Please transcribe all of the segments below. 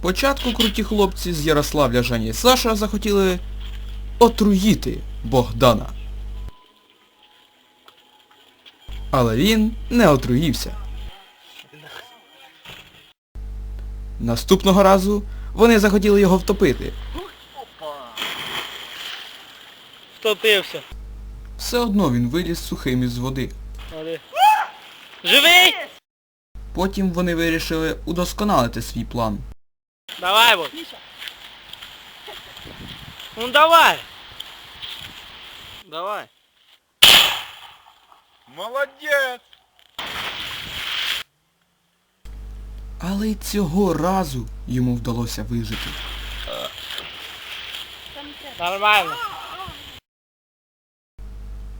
Спочатку круті хлопці з Ярославля Женя і Саша захотіли отруїти Богдана. Але він не отруївся. Наступного разу вони захотіли його втопити. Втопився. Все одно він виліз сухим із води. Живий? Потім вони вирішили удосконалити свій план. Давай вот. Ну давай. Давай. Молодець! Але й цього разу йому вдалося вижити. Нормально.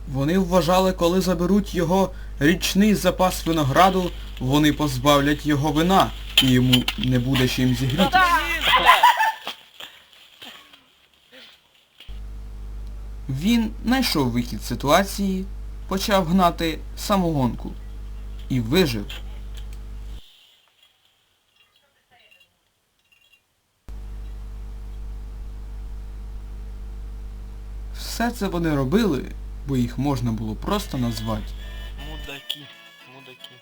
Вони вважали, коли заберуть його річний запас винограду, вони позбавлять його вина, і йому не буде чим зігріти. Він знайшов вихід ситуації, почав гнати самогонку і вижив. Все це вони робили, бо їх можна було просто назвати Мудаки. Мудаки.